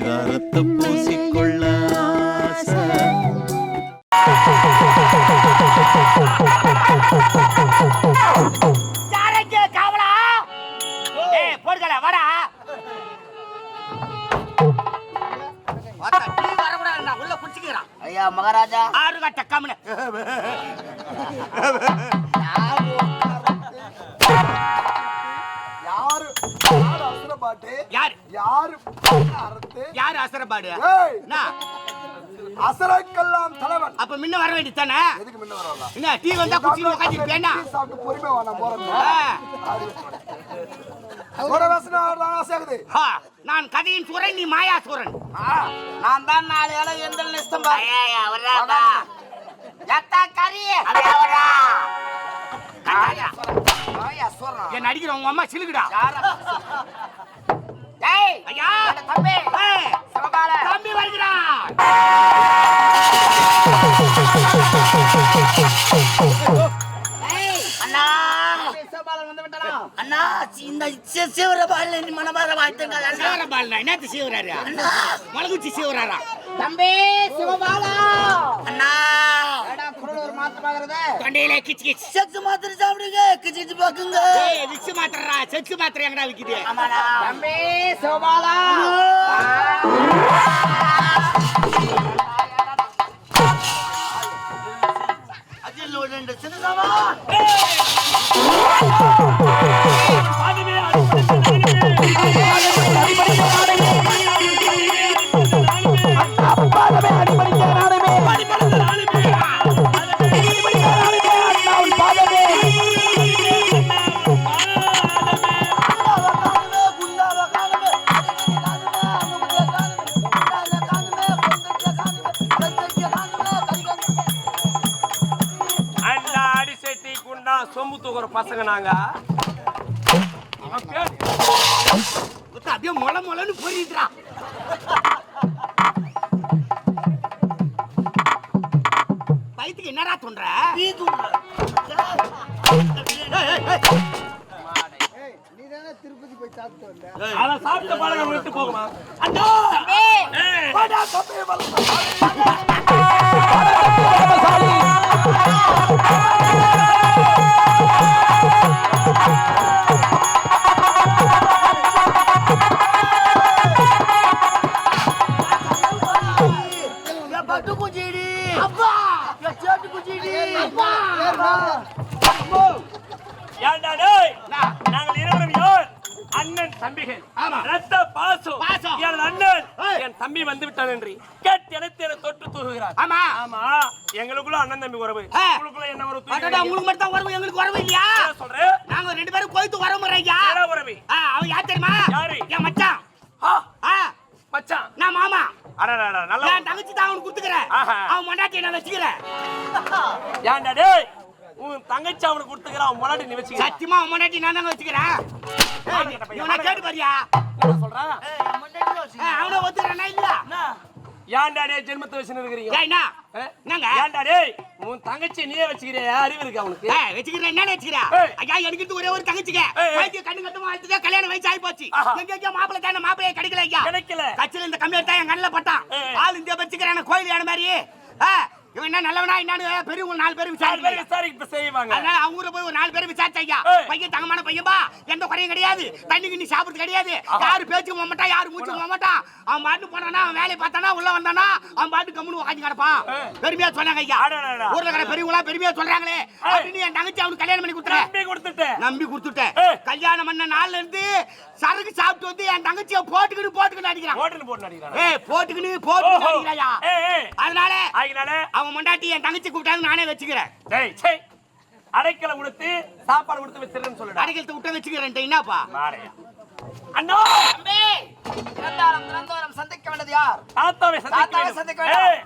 பரிதாரத்தை பூசிக்கொள்ள ஐயா மகாராஜா. ஆறு கட்ட கம்முனு. யாரு? யாரு? யார் யாரு அறுத்து? யார் என்ன? அசரைக்கெல்லாம் தலைவன். அப்ப முன்ன வர வேண்டியது தானே எதுக்கு முன்ன வரலாம் என்ன டீ வந்தா குச்சி உட்காந்து பேனா சாப்பிட்டு பொறுமை வேணாம் ஹா, நான் கதையின் சூரன் நீ மாயா சூரன். நான் தான் நாலு ஏழை எந்த கறி? என் நடிக்கிற உங்க அம்மா சிலுக்குடா. ஐயா. தம்பி. ஏய், சிவபால தம்பி வருகிறா அண்ணா அண்ணா இந்த சி- சிவரபாலன் நீ மனமார வாழ்த்துங்கள் அண்ணா. சிவரபாலனா என்னத்து சிவராரு? மலகுச்சி சிவராரா? தம்பி சிவபாலா. அண்ணா. ஒரு மாத்தமாகிறது தொண்டையில கிச்சு கிச்சு. செக்ஸ் மாத்திரை சாப்பிடுங்க. கிச்சிச்சு பாக்குங்க ஏய் விக்ஸ் மாத்திரா செக்ஸ் மாத்திரை எங்கடா விக்குது? தம்பி சிவபாலா தூக்குற பசங்க நாங்க. அப்படியே மொள மொளன்னு பொரியுதுடா வயித்துக்கு என்னடா தோன்ற அவன் சாப்பிட்ட பழகம் விட்டு போகுமா? ஏய், பாசம். என் அண்ணன். ஏய். என் தம்பி வந்து விட்டான் என்று கேட்டு தொட்டு தூகுகிறார் ஆமா. ஆமா. எங்களுக்குள்ள அண்ணன் தம்பி உறவு. உங்களுக்குள்ள என்ன உங்களுக்கு மட்டும் உறவு எங்களுக்கு உறவு இல்லையா? சொல்றேன் நாங்க ரெண்டு பேரும் கோயத்து முறையா ஏடா உறவு? அவன் யார் தெரியுமா? யாரு? என் மச்சான். மச்சான். நான் மாமா. அடடா நல்ல தங்கச்சி தான் அவனுக்கு குடுத்துக்கிறேன். அவன் மண்டாட்டி நான் வச்சுக்கிறேன் ஏன்டா டேய்? உன் தங்கச்சி அவனுக்கு கொடுத்துக்கிறான் அவன் முன்னாடி நீ வச்சுக்க சத்தியமா அவன் மண்டாட்டி நான் தாங்க வச்சுக்கிறேன். இவனை கேட்டு பாரியா? சொல்றான் அவனை ஒத்துக்கிறேனா இல்ல ஏன்டா டேய் ஜென்மத்தை வச்சுன்னு இருக்கிறீங்க? என்ன? என்னங்க? ஏன்டா டேய் உன் தங்கச்சி நீயே வச்சுக்கிறியா? அறிவு இருக்கு அவனுக்கு? வச்சுக்கிறேன் என்ன வச்சுக்கிறேன் ஏய். ஐயா எனக்கு ஒரே ஒரு தங்கச்சிங்க. வயிற்று கண்ணு கட்டு வாழ்த்துக்க கல்யாணம் வயசு ஆகி போச்சு. எங்க எங்க மாப்பிள்ளை தானே மாப்பிள்ளைய கிடைக்கல ஐயா. கிடைக்கல. கட்சியில இந்த கம்பி எடுத்தா என் கண்ணில் பட்டான். ஆள் இந்தியா வச்சுக்கிறேன் கோயில் யானை மாதிரி இவன் என்ன நல்லவனா என்னன்னு பெரியவங்க நாலு பேர் நாலு பேர் விசாரிக்க செய்வாங்க. அதனால அவங்க ஊரை போய் ஒரு நாலு பேர் விசாரிச்சா ஐயா ஏய். பையன் தங்கமான பையன்பா எந்த குறையும் கிடையாது. தண்ணி கிண்ணி சாப்பிடுறது கிடையாது. யாரு பேச்சு போக மாட்டான் யாரு மூச்சு போக மாட்டான். அவன் பாட்டு போனானா அவன் வேலையை பார்த்தானா உள்ள வந்தானா அவன் பாட்டு கம்முனு உட்காந்து கிடப்பான். பெருமையா சொன்னாங்க ஐயா. ஊர்ல இருக்கிற பெரியவங்களா பெருமையா சொல்றாங்களே. அப்படின்னு என் தங்கச்சி அவனுக்கு கல்யாணம் பண்ணி நம்பி கொடுத்துட்டேன். நம்பி கொடுத்துட்டேன். கல்யாணம் பண்ண நாள்ல இருந்து சரக்கு சாப்பிட்டு வந்து என் தங்கச்சியை போட்டுக்கிட்டு போட்டுக்கிட்டு அடிக்கிறான். ஹோட்டல் போட்டு போட்டுக்கிட்டு போட்டுக்கிட்டு ஓஹோ. அடிக்கிறாயா? ஏய். அதனால ஆகினால? அவன் மண்டாட்டி என் தங்கச்சி கூப்பிட்டாங்க நானே வச்சுக்கிறேன். டேய் சே அடைக்கல கொடுத்து சாப்பாடு கொடுத்து வச்சிருன்னு சொல்லுடா. அடைக்கலத்தை விட்ட வச்சுக்கிறேன் என்னப்பா? மாடையா அண்ணா! தம்பி இறந்தாலும் இறந்தோரும் சந்திக்க வேண்டியது யார்? தாத்தாவை சந்திக்க வேண்டும். சந்திக்க வேண்டும்.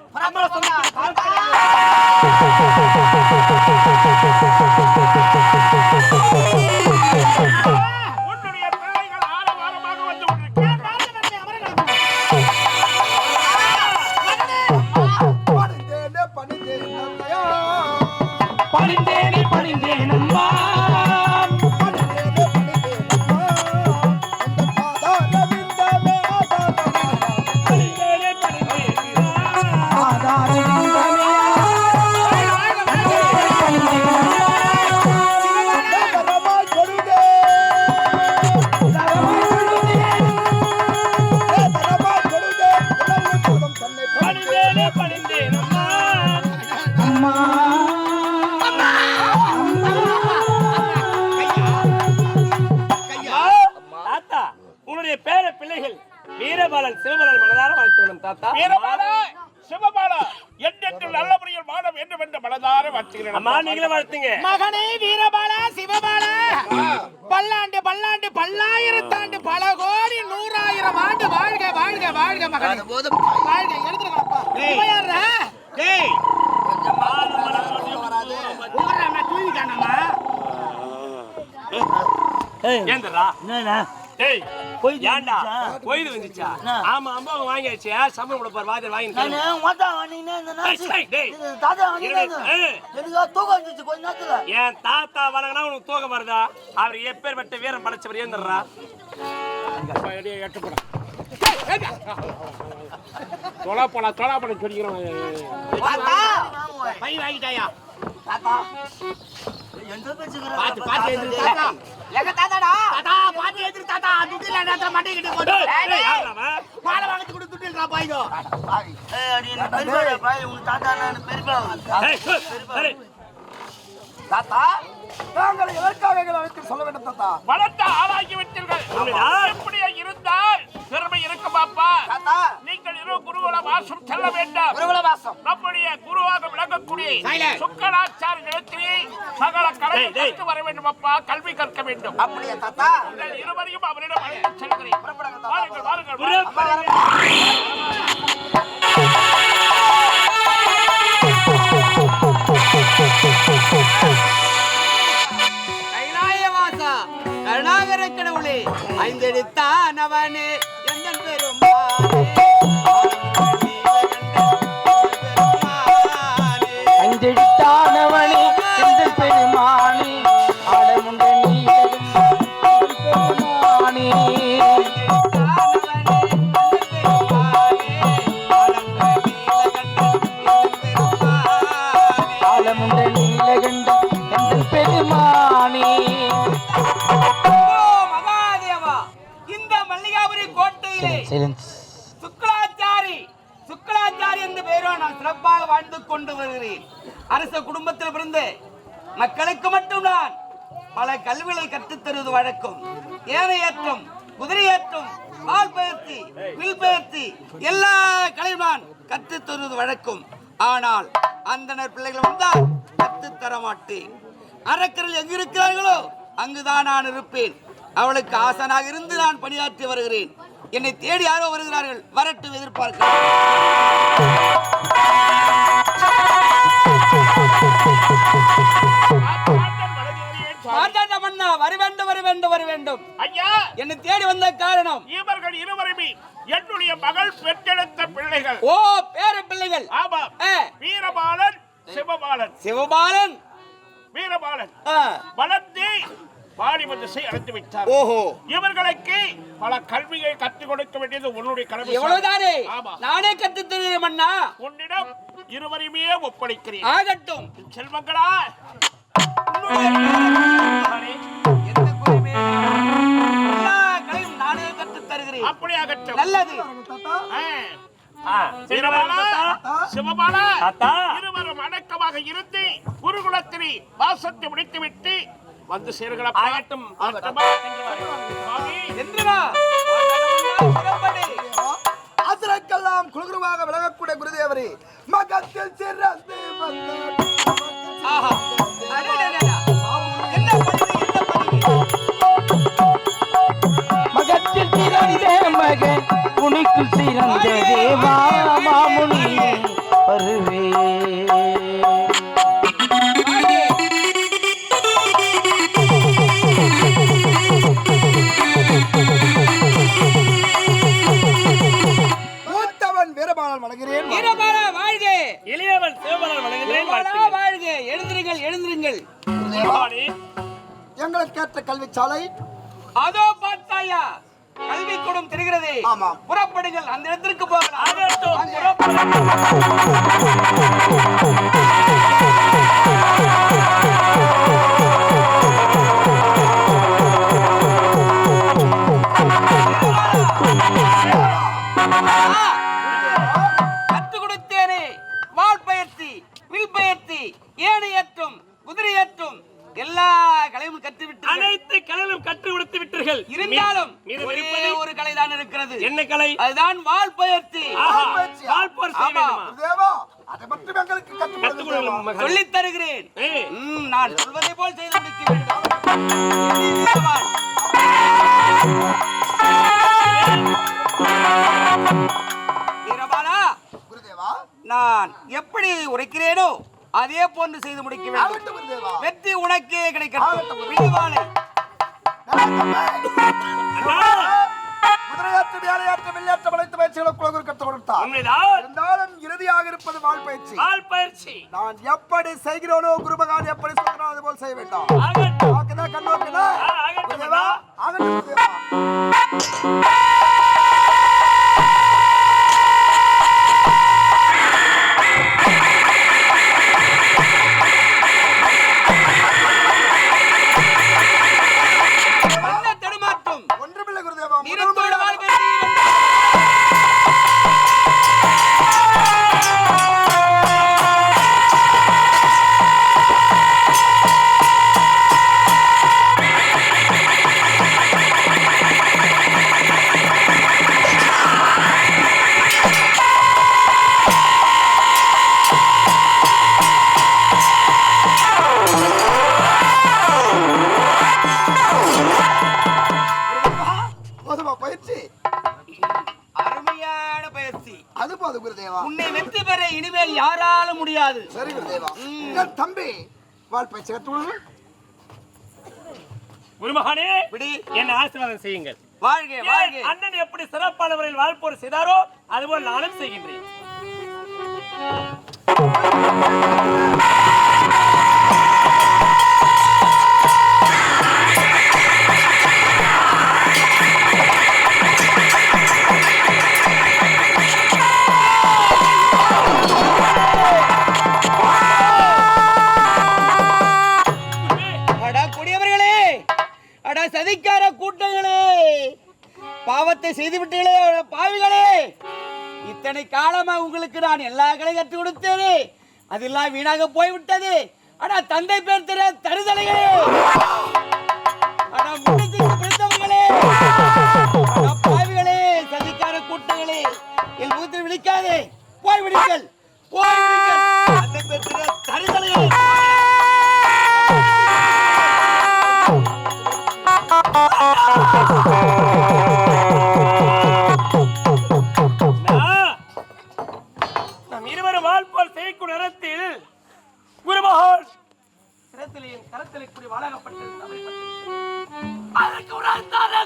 வீரபாலன் சிவபாலன் மனதார வாழ்த்து வேணும் தாத்தா. வீரபால சிவபால. என்றென்று நல்ல முறையில் வாழ வேண்டும் என்ற மனதார வாழ்த்துகிறேன். அம்மா நீங்களே வாழ்த்துங்க. மகனே வீரபால சிவபால. பல்லாண்டு பல்லாண்டு பல்லாயிரத்தாண்டு பல கோடி நூறாயிரம் ஆண்டு வாழ்க வாழ்க வாழ்க மகனே. போதும். வாழ்க தூங்கிட்டானம்மா. ஏந்தரா. என்னண்ணா டேய் ஏன்டா? கோயில் வந்துச்சா? ஆமா அம்மா வாங்கியாச்சு. சம்பளம் கொடுப்பார் வாதியார் வாங்கி நானு மொத்தா வந்தீங்கன்னா இந்த நாச்சு டேய், தாத்தா. எனக்கு தூக்கம் வந்துச்சு கொஞ்ச நேரத்துல. என் தாத்தா வணங்கினா உனக்கு தூக்கம் வருதா? அவர் எப்பேற்பட்ட வீரம் படைச்சவர் ஏந்தர்றா தொலை போல தொலை போல சொல்லிக்கிறோம் பை வாங்கிட்டாயா? தாத்தா எந்த பாத்து பாத்து எங்க தாத்தாடா? தாத்தா பாத்து எதிர் தாத்தா துட்டு இல்ல நேரத்துல மாட்டிக்கிட்டு போட்டு. அவன்? மாலை வாங்கத்து கூட துட்டு இல்லடா ஏய் அடி பெரியப்பா பாய் உங்க தாத்தா நான் பெரியப்பா. டேய். தாத்தா நாங்கள் எதற்காக எங்களை அழைத்து சொல்ல வேண்டும் தாத்தா? வளர்த்த ஆளாகி விட்டீர்கள்? எப்படியா இருந்தால் பெருமை இருக்கும் பாப்பா. தாத்தா. நீங்கள் இரு குருகுல வாசம் செல்ல வேண்டாம். குருகுல வாசம். நம்முடைய குருவாக விளங்கக்கூடிய. சுக்கராச்சார நிலத்திலே சகல கலை டேய், டேய். கற்று வர வேண்டும் அப்பா. கல்வி கற்க வேண்டும். அப்படியே தாத்தா? இருவரையும் அவரிடம் அழைத்துச் செல்கிறேன். வாருங்கள் வாருங்கள் மக்களுக்கு மட்டும் நான் பல கல்விகளை கற்றுத் தருவது வழக்கம் ஏனையேற்றம் குதிரையேற்றம் பால் பயிற்சி வில் பயிற்சி எல்லா கலையும் நான் கற்றுத் தருவது வழக்கம். ஆனால் அந்தனர் பிள்ளைகள் வந்தால் கற்றுத்தர மாட்டேன். அரக்கர்கள் எங்கு இருக்கிறார்களோ அங்குதான் நான் இருப்பேன். அவளுக்கு ஆசனாக இருந்து நான் பணியாற்றி வருகிறேன். என்னை தேடி யாரோ வருகிறார்கள் வரட்டும் எதிர்பார்க்கிறேன். வர வேண்டும் வர வேண்டும் வர வேண்டும். ஐயா! என்னை தேடி வந்த காரணம் இவர்கள் இருவருமே என்னுடைய மகள் பெற்றெடுத்த பிள்ளைகள். ஓ பேர பிள்ளைகள். ஆமா. ஆ, வீரபாலன் சிவபாலன். சிவபாலன். வீரபாலன். வளர்ந்து வாலிப திசை அடைந்து விட்டார். ஓஹோ. இவர்களுக்கு பல கல்வியை கற்றுக் கொடுக்க வேண்டியது உன்னுடைய கடமை எவ்வளவுதானே? ஆமா. நானே கற்றுத் தருகிறேன் அண்ணா. உன்னிடம் இருவரையுமே ஒப்படைக்கிறேன். ஆகட்டும். செல்வங்களா? கலையும் நானே கற்றுத் தருகிறேன். அப்படியாகட்டும் நல்லது. சிவபாலா. இருவரும் அடக்கமாக இருந்து குருகுலத்திலே வாசத்தை முடித்துவிட்டு வந்து சேருங்களா ஆகட்டும். சுவாமி என்று வா மார்த்தாண்டம் அண்ணா, புறப்படு. ஆசிரியர்க்கெல்லாம் குழுகுருவாக விளங்கக்கூடிய குருதேவரே மகத்தில் சிறந்து ஆஹா. சிறந்த மகன் உனக்கு சிறந்த தேவா மாமுனி வருவே. எங்களுக்கு ஏற்ற கல்விச்சாலை. அதோ பார்த்தாயா? கல்வி தெரிகிறது. புறப்படுங்கள். அந்த இடத்திற்கு போகலாம். விட்டீர்கள் இருந்தாலும் ஒரே ஒரு கலை தான் இருக்கிறது. என்ன கலை? அதுதான் வால் பயிற்சி. மகனே. சொல்லித் தருகிறேன் நான் சொல்வதை போல் செய்து முடிக்க வேண்டும். இது வீரவாள். வீரபாலா குருதேவா நான் எப்படி உரைக்கிறேனோ அதே போன்று செய்து முடிக்க வேண்டும். வெற்றி உனக்கே கிடைக்கட்டும். குதிரையாற்று வேலையாற்று வில்லையாற்று அனைத்து பயிற்சிகளும் குலகுரு கற்றுக் கொடுத்தார் இருந்தாலும் இறுதியாக இருப்பது பயிற்சி. வால் பயிற்சி. நான் எப்படி செய்கிறோனோ குருமகான் எப்படி சொல்கிறோம் அது போல் செய்ய வேண்டாம். ஆகட்டும். ஆ, ஆகட்டும் ஆகட்டும் குருதேவா போதுமா பயிற்சி. அருமையான பயிற்சி. அது போதும் குருதேவா. உன்னை வெற்றி பெற இனிமேல் யாராலும் முடியாது. சரி குருதேவா. என் தம்பி வாழ் பயிற்சி கற்றுக் குருமகானே விடி. என்ன ஆசீர்வாதம் செய்யுங்கள். வாழ்க வாழ்க. அண்ணன் எப்படி சிறப்பான முறையில் வாழ்ப்போர் செய்தாரோ அதுபோல் நானும் செய்கின்றேன். செய்து விட்டீங்களே பாவிகளே. இத்தனை காலமா உங்களுக்கு நான் எல்லா கலையும் கற்றுக் கொடுத்தேனே. அதெல்லாம் வீணாக போய்விட்டது. ஆனா தந்தை பேர் தெரிய தருதலைகளே ஆனா முன்னத்துக்கு பிடித்தவர்களே. பாவிகளே சதிக்கார கூட்டங்களே. என் முகத்தில் விழிக்காதே. போய் விடுங்கள் போய் விடுங்கள் தந்தை பேர் தெரிய தருதலைகளே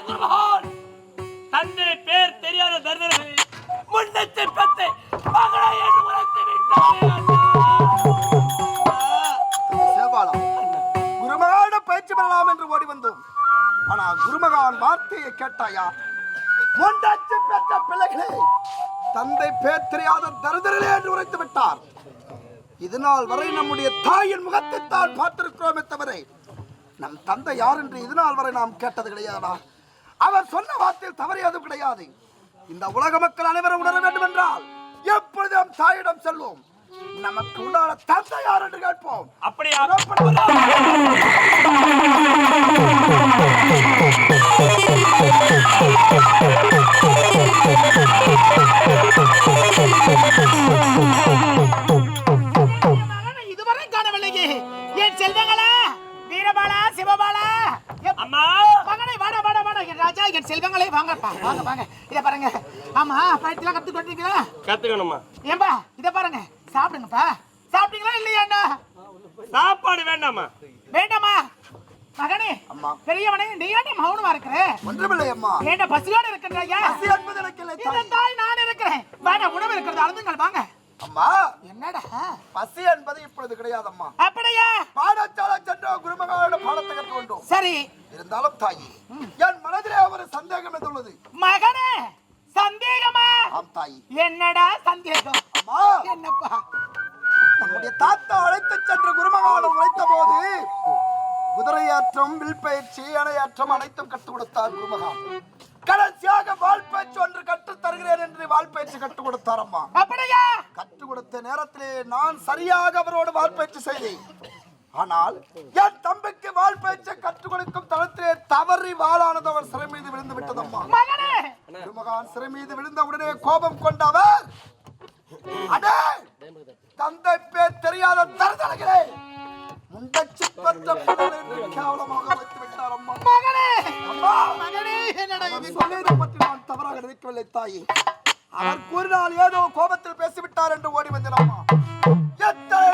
உணர்ந்தாரே தந்தை பேர் தெரியாத தருதலை முன்னத்தை பத்தை மகளை என்று உரைத்து விட்டாரே அண்ணா. சேபாலம். குருமகான பயிற்சி பெறலாம் என்று ஓடி வந்தோம். ஆனா குருமகான் வார்த்தையை கேட்டாயா? மூன்றாச்சு பெற்ற பிள்ளைகளே தந்தை பேர் தெரியாத தருதரலே என்று உரைத்து விட்டார். இதனால் வரை நம்முடைய தாயின் முகத்தை தான் பார்த்திருக்கிறோமே தவிர நம் தந்தை யார் என்று இதுநாள் வரை நாம் கேட்டது கிடையாதா? அவர் சொன்ன வார்த்தையில் தவறு எதுவும் கிடையாது. இந்த உலக மக்கள் அனைவரும் உணர வேண்டும் என்றால் எப்பொழுது நம் தாயிடம் செல்வோம். நமக்கு உண்டான தந்தை யார் என்று கேட்போம். அப்படியா? என் செல்வங்களே வாங்கப்பா வாங்க வாங்க. இத பாருங்க. ஆமா பழத்தெல்லாம் கத்து கொண்டிருக்கீங்களா கத்துக்கணுமா ஏம்பா இத பாருங்க. சாப்பிடுங்கப்பா. சாப்பிட்டீங்களா இல்லையா அண்ணா சாப்பாடு வேண்டாமா வேண்டாமா? மகனே அம்மா. பெரியவனே நீ ஏன்டா மௌனமா இருக்கிற? ஒன்றுமில்லை அம்மா ஏன்டா பசியோட இருக்கின்றாயா பசி என்பது எனக்கு இல்லை இந்த தாய். நான் இருக்கிறேன். வேணா உணவு இருக்கிறது அழுதுங்கள் வாங்க. அம்மா என்னடா? பசி என்பது இப்பொழுது கிடையாது அம்மா அப்படியா? பாடசாலை சென்றோம் குருமகாவோட பாடத்தை கற்றுக்கொண்டோம் சரி. இருந்தாலும் தாயி என் மனதிலே ஒரு சந்தேகம் வந்துள்ளது. மகனே சந்தேகமா? ஆம் தாயி. என்னடா சந்தேகம்? அம்மா. என்னப்பா? நம்முடைய தாத்தா அழைத்து சென்று குருமகானம் உழைத்த போது குதிரையாற்றம் வில் பயிற்சி அணையாற்றம் அனைத்தும் கற்றுக் கொடுத்தார் குருமகான் கடைசியாக வாழ்பயிற்சி ஒன்று என்று வாழ்பயிற்சி கற்றுக் கொடுத்தார் அம்மா அப்படியா? கற்றுக் கொடுத்த நேரத்திலே நான் சரியாக அவரோடு வாழ்பயிற்சி செய்தேன். ஆனால் என் தம்பிக்கு வாழ்பயிற்சி கற்றுக் கொடுக்கும் தளத்திலே தவறி வாளானது அவர் சிறை மீது விழுந்து விட்டதம்மா. மகனே! குருமகான் சிறை மீது விழுந்த உடனே கோபம் கொண்டவர் அடே! தந்தை பேர் தெரியாத தருதலைகளே! முண்டச்சி பெற்ற கேவலமாக வைத்து விட்டார் அம்மா மகனே! அம்மா மகனே என்னடா சொன்னதை பற்றி நான் தவறாக நினைக்கவில்லை தாயே. அவர் கூறினால் ஏதோ கோபத்தில் பேசிவிட்டார் என்று ஓடி வந்தேன் அம்மா எத்தனை